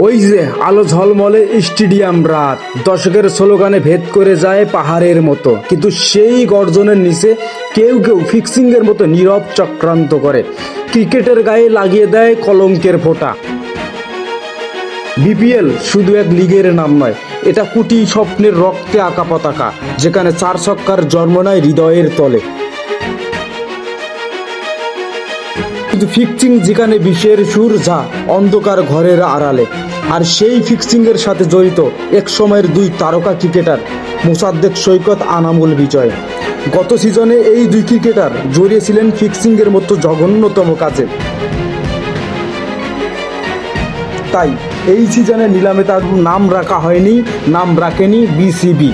ওই যে আলো ঝলমলে স্টেডিয়াম রাত। দশকের স্লোগানে ভেদ করে যায় পাহাড়ের মতো। কিন্তু সেই গর্জনের নিচে কেউ কেউ ফিক্সিং এর মতো নীরব চক্রান্ত করে। ক্রিকেটের গায়ে লাগিয়ে দেয় কলঙ্কের ফোঁটা। বিপিএল শুধু এক লিগের নাম নয়, এটা কুটি স্বপ্নের রক্তে আঁকা পতাকা, যেখানে চার ছক্কার জন্ম নেয় হৃদয়ের তলে। কিন্তু ফিক্সিং যেখানে বিষের সুর, যা অন্ধকার ঘরের আড়ালে। আর সেই ফিক্সিং এর সাথে জড়িত এক সময়ের দুই তারকা ক্রিকেটার মোসাদ্দেক সৈকত, আনামুল বিজয়। গত সিজনে এই দুই ক্রিকেটার জড়িয়েছিলেন ফিক্সিং এর মতো জঘন্যতম কাজে। তাই এই সিজনে নিলামে তার নাম রাখা হয়নি, নাম রাখেনি বিসিবি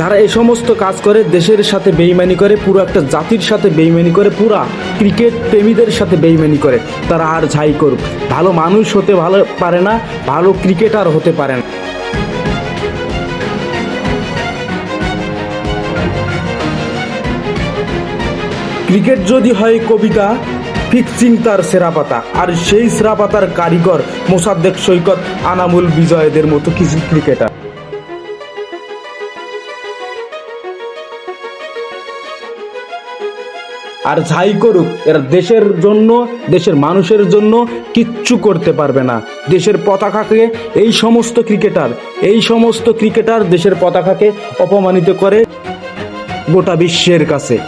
যারা এই সমস্ত কাজ করে, দেশের সাথে বেইমানি করে, পুরো একটা জাতির সাথে বেইমানি করে, পুরা ক্রিকেট প্রেমীদের সাথে বেইমানি করে, তারা আর ঝাই করুক। ভালো মানুষ হতে ভালো পারে না, ভালো ক্রিকেটার হতে পারে না। ক্রিকেট যদি হয় কবিতা ফিক্সিং তার সেরা পাতা আর সেই সেরা পাতার কারিগর মোসাদ্দেক সৈকত, আনামুল বিজয়দের মতো কিছু ক্রিকেটার। আর যাই করুক, এরা দেশের জন্য, দেশের মানুষের জন্য কিচ্ছু করতে পারবে না। দেশের পতাকাকে এই সমস্ত ক্রিকেটার, এই সমস্ত ক্রিকেটার দেশের পতাকাকে অপমানিত করে গোটা বিশ্বের কাছে।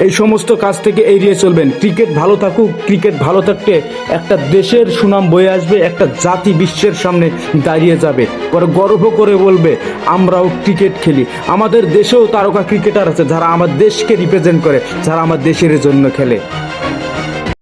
এই সমস্ত কাজ থেকে এড়িয়ে চলবেন। ক্রিকেট ভালো থাকুক, ক্রিকেট ভালো থাকতে একটা দেশের সুনাম বয়ে আসবে, একটা জাতি বিশ্বের সামনে দাঁড়িয়ে যাবে। পরে গর্ব করে বলবে, আমরাও ক্রিকেট খেলি। আমাদের দেশেও তারকা ক্রিকেটার আছে যারা আমার দেশকে রিপ্রেজেন্ট করে, যারা আমার দেশের জন্য খেলে।